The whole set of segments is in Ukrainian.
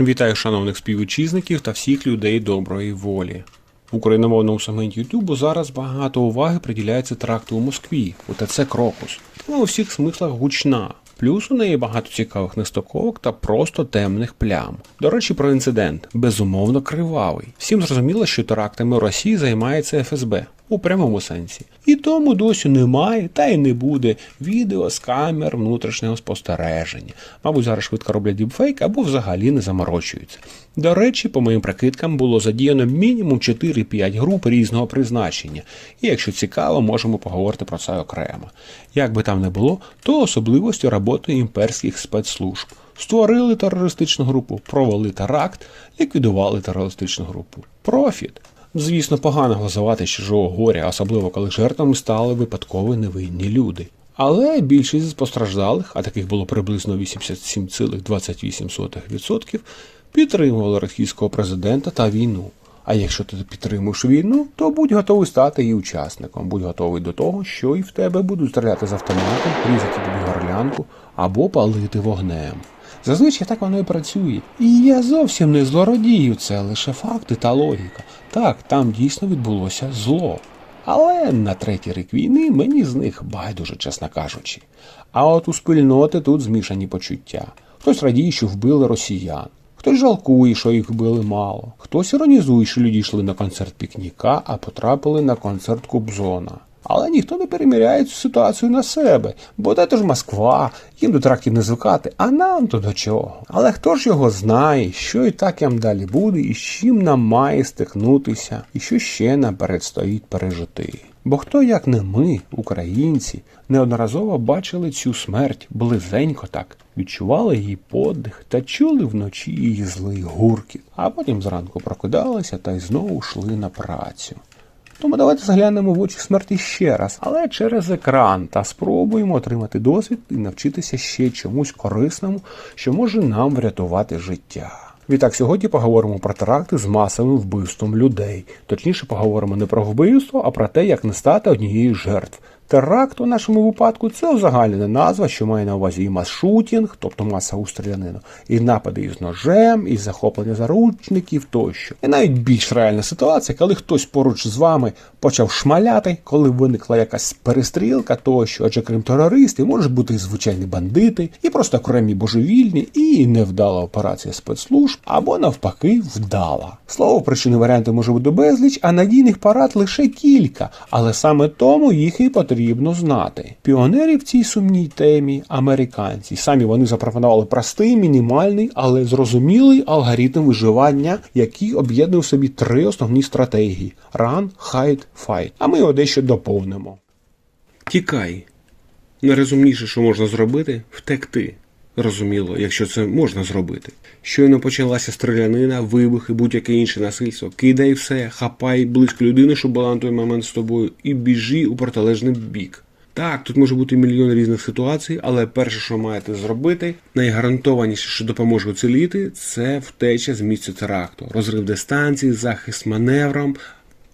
Вітаю шановних співвітчизників та всіх людей доброї волі. В україномовному сегменті Ютубу зараз багато уваги приділяється тракту у Москві, у ТЦ Крокус. Вона у всіх смислах гучна. Плюс у неї багато цікавих нестиковок та просто темних плям. До речі, про інцидент безумовно кривавий. Всім зрозуміло, що терактами Росії займається ФСБ у прямому сенсі. І тому досі немає та й не буде відео з камер внутрішнього спостереження. Мабуть, зараз швидко роблять діпфейк або взагалі не заморочуються. До речі, по моїм прикидкам було задіяно мінімум 4-5 груп різного призначення. І якщо цікаво, можемо поговорити про це окремо. Як би там не було, то особливості роботи імперських спецслужб. Створили терористичну групу, провели теракт, ліквідували терористичну групу. Профіт. Звісно, погано глазувати чужого горя, особливо коли жертвами стали випадкові невинні люди. Але більшість з постраждалих, а таких було приблизно 87,28%, підтримували російського президента та війну. А якщо ти підтримуєш війну, то будь готовий стати її учасником, будь готовий до того, що і в тебе будуть стріляти з автоматом, різати тобі горлянку або палити вогнем. Зазвичай так воно і працює. І я зовсім не злородію, це лише факти та логіка. Так, там дійсно відбулося зло. Але на третій рік війни мені з них байдуже, чесно кажучи. А от у спільноти тут змішані почуття. Хтось радіє, що вбили росіян, хтось жалкує, що їх вбили мало, хтось іронізує, що люди йшли на концерт пікніка, а потрапили на концерт Кубзона. Але ніхто не переміряє цю ситуацію на себе, бо де то ж Москва, їм до трактів не звикати, а нам то до чого. Але хто ж його знає, що і так ям далі буде, і з чим нам має стикнутися, і що ще нам передстоїть пережити. Бо хто, як не ми, українці, неодноразово бачили цю смерть близенько так, відчували її подих та чули вночі її злий гуркіт, а потім зранку прокидалися та й знову йшли на працю. Тому давайте заглянемо в очі смерті ще раз, але через екран та спробуємо отримати досвід і навчитися ще чомусь корисному, що може нам врятувати життя. Відтак сьогодні поговоримо про теракти з масовим вбивством людей. Точніше, поговоримо не про вбивство, а про те, як не стати однією жертв. Теракт у нашому випадку це узагальнена назва, що має на увазі і мас-шутінг, тобто масову стрілянину, і напади із ножем, і захоплення заручників тощо. І навіть більш реальна ситуація, коли хтось поруч з вами почав шмаляти, коли виникла якась перестрілка тощо, адже крім терористів, можуть бути і звичайні бандити, і просто окремі божевільні, і невдала операція спецслужб, або навпаки, вдала. Слово причини варіанти може бути безліч, а надійних парад лише кілька, але саме тому їх і потрібно потрібно знати. Піонери в цій сумній темі американці. Самі вони запропонували простий, мінімальний, але зрозумілий алгоритм виживання, який об'єднує в собі три основні стратегії: Run, Hide, Fight. А ми його дещо доповнимо. Тікай. Найрозумніше, що можна зробити, втекти. Розуміло, якщо це можна зробити. Щойно почалася стрілянина, вибухи, будь-яке інше насильство. Кидай все, хапай близько людини, що той момент з тобою, і біжи у протилежний бік. Так, тут може бути мільйон різних ситуацій, але перше, що маєте зробити, найгарантованіше, що допоможе уціліти, це втеча з місця теракту, розрив дистанції, захист маневром.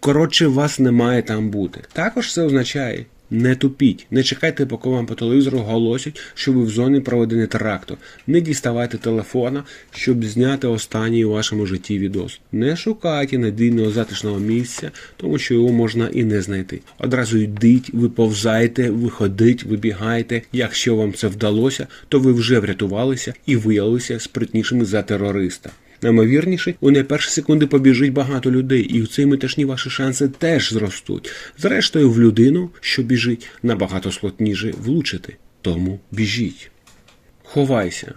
Коротше, вас не має там бути. Також це означає. Не тупіть, не чекайте, поки вам по телевізору голосять, що ви в зоні проведення теракту. Не діставайте телефона, щоб зняти останній у вашому житті відос. Не шукайте надійного затишного місця, тому що його можна і не знайти. Одразу йдіть, виповзайте, виходіть, вибігайте. Якщо вам це вдалося, то ви вже врятувалися і виявилися спритнішими за терориста. Наймовірніше, у найперші секунди побіжить багато людей, і в цій меташні ваші шанси теж зростуть. Зрештою, в людину, що біжить, набагато складніше влучити. Тому біжіть. Ховайся.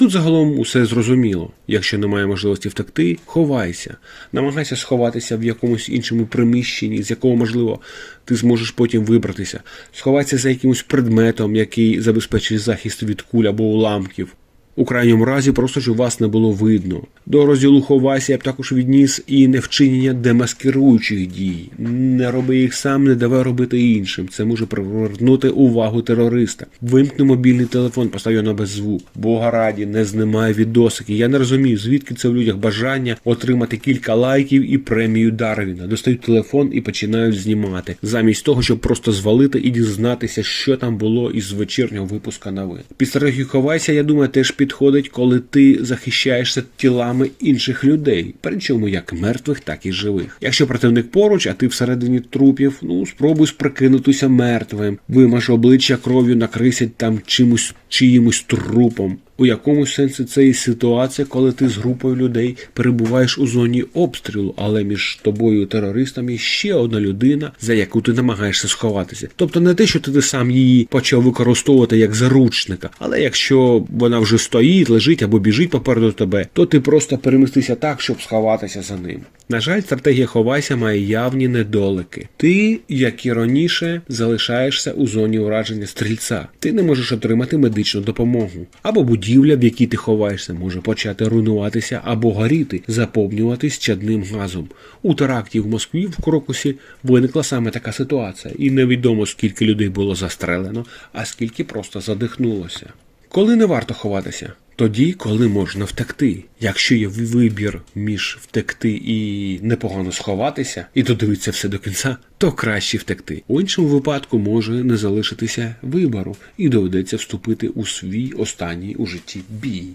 Тут загалом усе зрозуміло. Якщо немає можливості втекти, ховайся. Намагайся сховатися в якомусь іншому приміщенні, з якого, можливо, ти зможеш потім вибратися. Сховайся за якимось предметом, який забезпечить захист від куль або уламків. У крайньому разі просто щоб вас не було видно. До розділу ховайся я б також відніс і невчинення демаскируючих дій. Не роби їх сам, не давай робити іншим. Це може привернути увагу терориста. Вимкни мобільний телефон, постав його на беззвук. Бога раді, не знімай відосики. Я не розумію, звідки це в людях бажання отримати кілька лайків і премію Дарвіна. Достають телефон і починають знімати, замість того, щоб просто звалити і дізнатися, що там було із вечірнього випуска новин. Після ховайся, я думаю, теж підходить, коли ти захищаєшся тілами інших людей, причому як мертвих, так і живих. Якщо противник поруч, а ти всередині трупів, ну спробуй сприкинутися мертвим, вимаж обличчя кров'ю, накрисять там чимось чиїмось трупом. У якому сенсі це і ситуація, коли ти з групою людей перебуваєш у зоні обстрілу, але між тобою і терористом є ще одна людина, за яку ти намагаєшся сховатися. Тобто не те, що ти сам її почав використовувати як заручника, але якщо вона вже стоїть, лежить або біжить попереду тебе, то ти просто перемістися так, щоб сховатися за ним. На жаль, стратегія ховайся має явні недолики. Ти, як і раніше, залишаєшся у зоні ураження стрільця. Ти не можеш отримати медичну допомогу. Або будівля, в якій ти ховаєшся, може почати руйнуватися або горіти, заповнюватись чадним газом. У теракті в Москві в Крокусі виникла саме така ситуація, і невідомо скільки людей було застрелено, а скільки просто задихнулося. Коли не варто ховатися? Тоді, коли можна втекти. Якщо є вибір між втекти і непогано сховатися, і додивитися все до кінця, то краще втекти. У іншому випадку може не залишитися вибору, і доведеться вступити у свій останній у житті бій.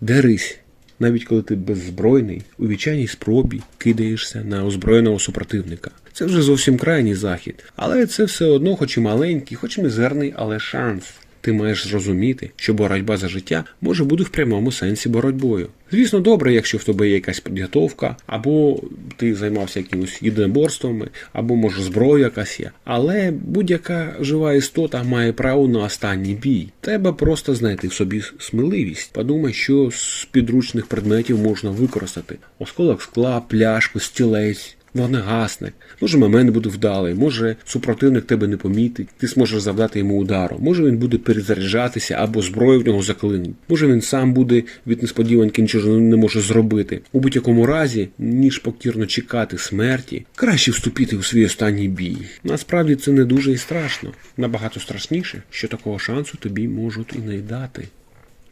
Дерись. Навіть коли ти беззбройний, у відчайній спробі кидаєшся на озброєного супротивника. Це вже зовсім крайній захід, але це все одно, хоч і маленький, хоч і мізерний, але шанс. Ти маєш зрозуміти, що боротьба за життя може бути в прямому сенсі боротьбою. Звісно, добре, якщо в тебе є якась підготовка, або ти займався якимось єдиноборствами, або може зброя якась є. Але будь-яка жива істота має право на останній бій. Треба просто знайти в собі сміливість. Подумай, що з підручних предметів можна використати: осколок скла, пляшку, стілець. Вогнегасник. Може, момент буде вдалий, може супротивник тебе не помітить, ти зможеш завдати йому удару. Може він буде перезаряджатися або зброю в нього заклинить. Може він сам буде від несподіванки нічого не може зробити. У будь-якому разі, ніж покірно чекати смерті, краще вступити у свій останній бій. Насправді це не дуже і страшно. Набагато страшніше, що такого шансу тобі можуть і не дати.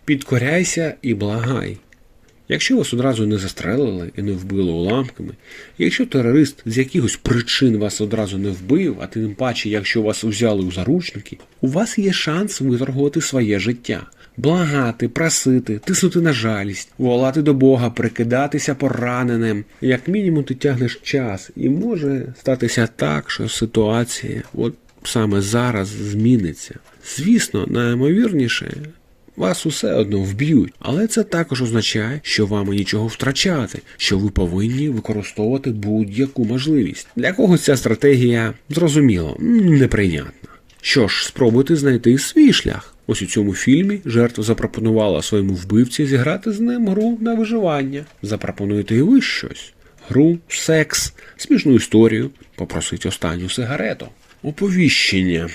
Підкоряйся і благай. Якщо вас одразу не застрелили і не вбили уламками, якщо терорист з якихось причин вас одразу не вбив, а тим паче, якщо вас взяли у заручники, у вас є шанс виторгувати своє життя, благати, просити, тиснути на жалість, волати до Бога, прикидатися пораненим. Як мінімум, ти тягнеш час, і може статися так, що ситуація от саме зараз зміниться. Звісно, найімовірніше. Вас усе одно вб'ють, але це також означає, що вам нічого втрачати, що ви повинні використовувати будь-яку можливість. Для когось ця стратегія зрозуміло неприйнятна. Що ж, спробуйте знайти свій шлях. Ось у цьому фільмі жертва запропонувала своєму вбивці зіграти з ним гру на виживання. Запропонуйте і ви щось: гру, секс, смішну історію, попросить останню сигарету. Оповіщення.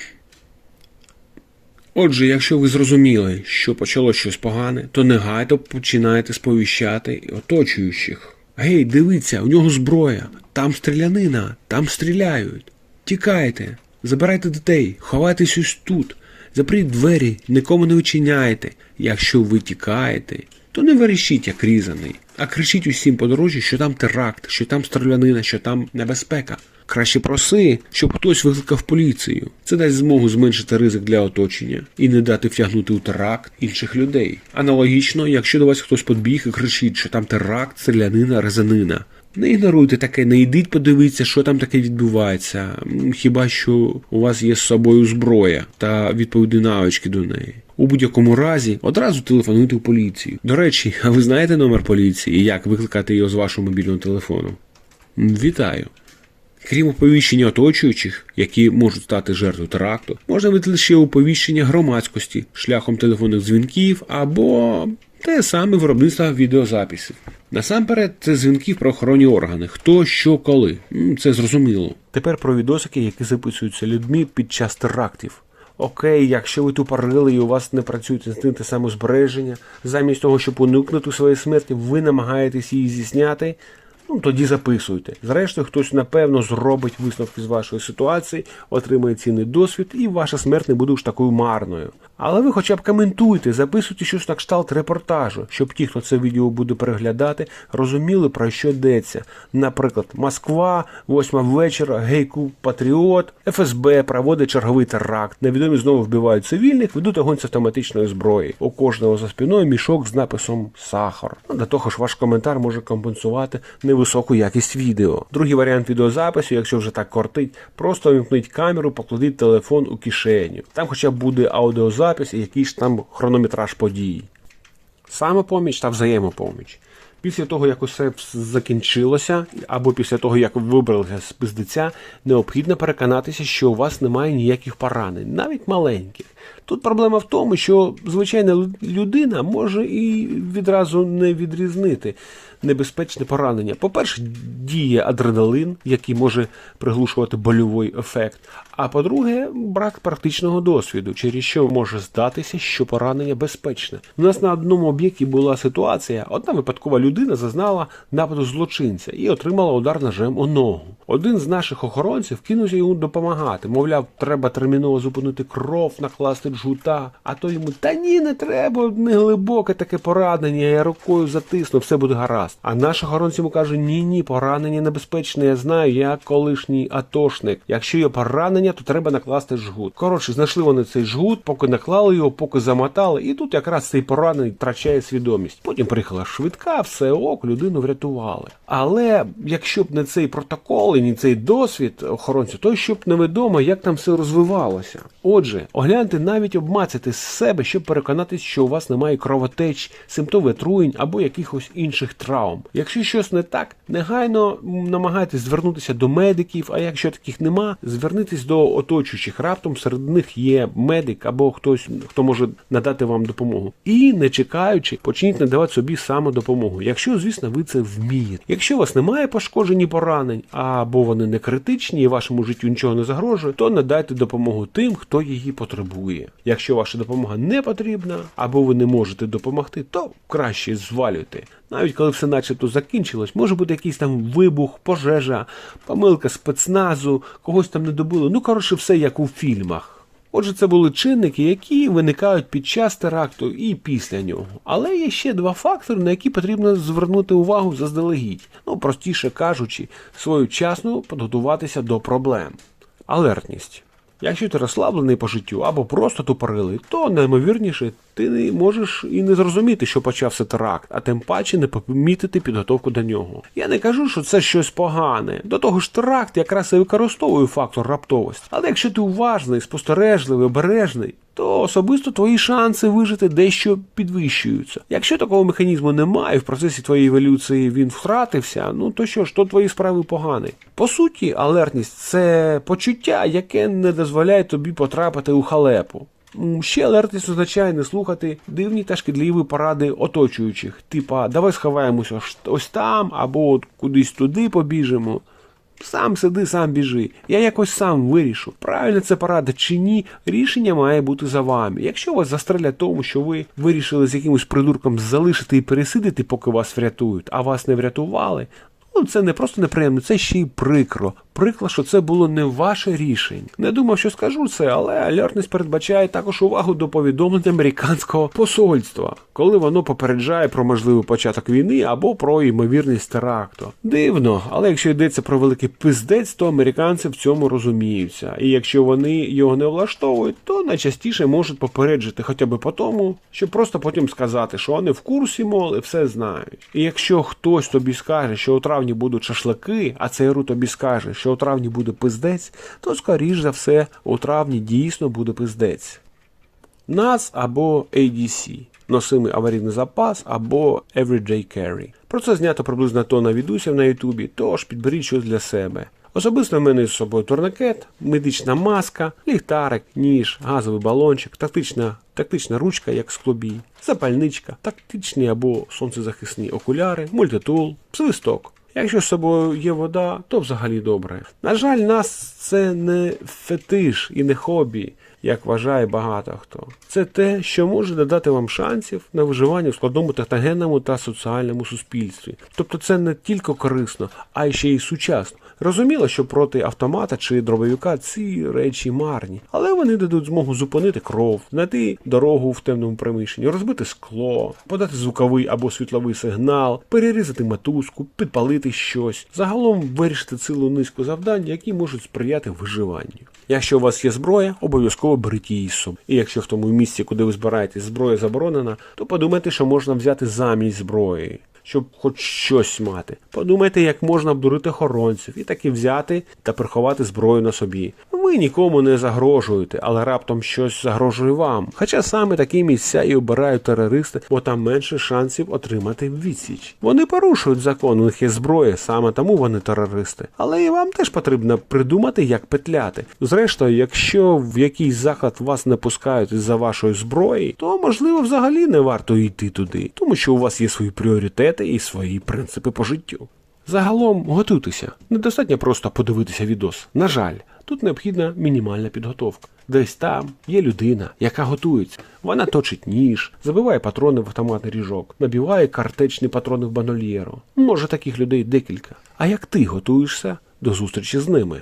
Отже, якщо ви зрозуміли, що почало щось погане, то негайно починаєте сповіщати оточуючих. Гей, дивіться, у нього зброя, там стрілянина, там стріляють. Тікайте, забирайте дітей, ховайтесь ось тут, запріть двері, нікому не відчиняйте. Якщо ви тікаєте, то не верещіть, як різаний, а кричіть усім по дорожі, що там теракт, що там стрілянина, що там небезпека. Краще проси, щоб хтось викликав поліцію. Це дасть змогу зменшити ризик для оточення і не дати втягнути у теракт інших людей. Аналогічно, якщо до вас хтось подбіг і кричить, що там теракт, стрілянина, резанина. Не ігноруйте таке, не йдіть, подивіться, що там таке відбувається. Хіба що у вас є з собою зброя та відповідні навички до неї. У будь-якому разі одразу телефонуйте в поліцію. До речі, а ви знаєте номер поліції і як викликати його з вашого мобільного телефону? Вітаю! Крім оповіщення оточуючих, які можуть стати жертвою теракту, можна видати ще оповіщення громадськості шляхом телефонних дзвінків або те саме виробництво відеозаписів. Насамперед, це дзвінки в правоохоронні органи. Хто, що, коли. Це зрозуміло. Тепер про відосики, які записуються людьми під час терактів. Окей, якщо ви тупорили і у вас не працюють інстинкти самозбереження, замість того, щоб уникнути своєї смерті, ви намагаєтесь її зісняти. Ну, тоді записуйте. Зрештою, хтось, напевно, зробить висновки з вашої ситуації, отримає цінний досвід, і ваша смерть не буде ж такою марною. Але ви хоча б коментуйте, записуйте щось на кшталт репортажу, щоб ті, хто це відео буде переглядати, розуміли про що йдеться. Наприклад, Москва, 8 вечора, гейку Патріот, ФСБ проводить черговий теракт. Невідомі знову вбивають цивільних, ведуть огонь з автоматичної зброї. У кожного за спиною мішок з написом Сахар. Ну, До того ж, ваш коментар може компенсувати невисоку якість відео. Другий варіант відеозапису, якщо вже так кортить, просто вимкніть камеру, покладіть телефон у кишеню. Там хоча б буде аудіозапис і якийсь там хронометраж подій. Самопоміч та взаємопоміч. Після того, як усе закінчилося, або після того, як ви вибралися з пиздеця, необхідно переконатися, що у вас немає ніяких поранень, навіть маленьких. Тут проблема в тому, що звичайна людина може і відразу не відрізнити небезпечне поранення. По-перше, діє адреналин, який може приглушувати больовий ефект. А по-друге, брак практичного досвіду, через що може здатися, що поранення безпечне. У нас на одному об'єкті була ситуація: одна випадкова людина зазнала нападу злочинця і отримала удар ножем у ногу. Один з наших охоронців кинувся йому допомагати. Мовляв, треба терміново зупинити кров, накласти джгута. А то йому та ні, не треба, не глибоке таке поранення, я рукою затисну, все буде гаразд. А наш охоронець йому каже: ні, ні, поранення небезпечне, я знаю, я колишній атошник. Якщо є поранення, то треба накласти жгут. Коротше, знайшли вони цей жгут, поки наклали його, поки замотали, і тут якраз цей поранений втрачає свідомість. Потім приїхала швидка, все ок, людину врятували. Але якщо б не цей протокол і не цей досвід охоронця, то щоб невідомо, як там все розвивалося. Отже, огляньте навіть обмацати з себе, щоб переконатись, що у вас немає кровотеч, симптомів отруєнь або якихось інших травм. Якщо щось не так, негайно намагайтесь звернутися до медиків, а якщо таких нема, звернітесь до оточуючих. Раптом серед них є медик або хтось, хто може надати вам допомогу. І не чекаючи, почніть надавати собі самодопомогу. Якщо, звісно, ви це вмієте. Якщо у вас немає пошкоджень і поранень, або вони не критичні і вашому життю нічого не загрожує, то надайте допомогу тим, хто її потребує. Якщо ваша допомога не потрібна, або ви не можете допомогти, то краще звалюйте. Навіть коли все начебто закінчилось, може бути якийсь там вибух, пожежа, помилка спецназу, когось там не добило. Ну, коротше, все як у фільмах. Отже, це були чинники, які виникають під час теракту і після нього. Але є ще два фактори, на які потрібно звернути увагу заздалегідь. Ну, простіше кажучи, своєчасно підготуватися до проблем. Алертність. Якщо ти розслаблений по життю або просто тупорилий, то наймовірніше ти не можеш і не зрозуміти, що почався теракт, а тим паче не помітити підготовку до нього. Я не кажу, що це щось погане. До того ж, теракт якраз і використовує фактор раптовості. Але якщо ти уважний, спостережливий, обережний, то особисто твої шанси вижити дещо підвищуються. Якщо такого механізму немає, в процесі твоєї еволюції він втратився, ну то що ж, то твої справи погані. По суті, алертність це почуття, яке не дозволяє тобі потрапити у халепу. Ще алертність означає не слухати дивні та шкідливі поради оточуючих, типа давай сховаємося ось- там, або от кудись туди побіжимо. Сам сиди, сам біжи. Я якось сам вирішу. Правильно це порада чи ні, рішення має бути за вами. Якщо вас застрелять тому, що ви вирішили з якимось придурком залишити і пересидити, поки вас врятують, а вас не врятували. Ну, це не просто неприємно, це ще й прикро. Прикро, що це було не ваше рішення. Не думав, що скажу це, але алертність передбачає також увагу до повідомлень американського посольства, коли воно попереджає про можливий початок війни або про ймовірність теракту. Дивно, але якщо йдеться про великий пиздець, то американці в цьому розуміються. І якщо вони його не влаштовують, то найчастіше можуть попереджити хоча б по тому, щоб просто потім сказати, що вони в курсі, мол, і все знають. І якщо хтось тобі скаже, що у травні будуть шашлики, а ЦРУ тобі скаже, що у травні буде пиздець, то скоріш за все у травні дійсно буде пиздець. NAS або ADC носимий аварійний запас або Everyday Carry. Про це знято приблизно тонна відусів на Ютубі, тож підберіть щось для себе. Особисто в мене з собою турникет, медична маска, ліхтарик, ніж, газовий балончик, тактична, тактична ручка, як склобій, запальничка, тактичні або сонцезахисні окуляри, мультитул, свисток. Якщо з собою є вода, то взагалі добре. На жаль, нас це не фетиш і не хобі. Як вважає багато хто. Це те, що може додати вам шансів на виживання в складному техногенному та соціальному суспільстві. Тобто це не тільки корисно, а ще й сучасно. Розуміло, що проти автомата чи дробовика ці речі марні, але вони дадуть змогу зупинити кров, знайти дорогу в темному приміщенні, розбити скло, подати звуковий або світловий сигнал, перерізати мотузку, підпалити щось. Загалом вирішити цілу низку завдань, які можуть сприяти виживанню. Якщо у вас є зброя, обов'язково беріть її з собою. І якщо в тому місці, куди ви збираєтесь, зброя заборонена, то подумайте, що можна взяти замість зброї. Щоб хоч щось мати. Подумайте, як можна обдурити охоронців і таки взяти та приховати зброю на собі. Ви нікому не загрожуєте, але раптом щось загрожує вам. Хоча саме такі місця і обирають терористи, бо там менше шансів отримати відсіч. Вони порушують закон, у них є зброя, саме тому вони терористи. Але і вам теж потрібно придумати, як петляти. Зрештою, якщо в якийсь заклад вас не пускають із-за вашої зброї, то можливо взагалі не варто йти туди, тому що у вас є свої пріоритети і свої принципи по життю. Загалом готуйтеся. Недостатньо просто подивитися відос. На жаль, тут необхідна мінімальна підготовка. Десь там є людина, яка готується. Вона точить ніж, забиває патрони в автоматний ріжок, набиває картечні патрони в банольєру. Може таких людей декілька. А як ти готуєшся до зустрічі з ними?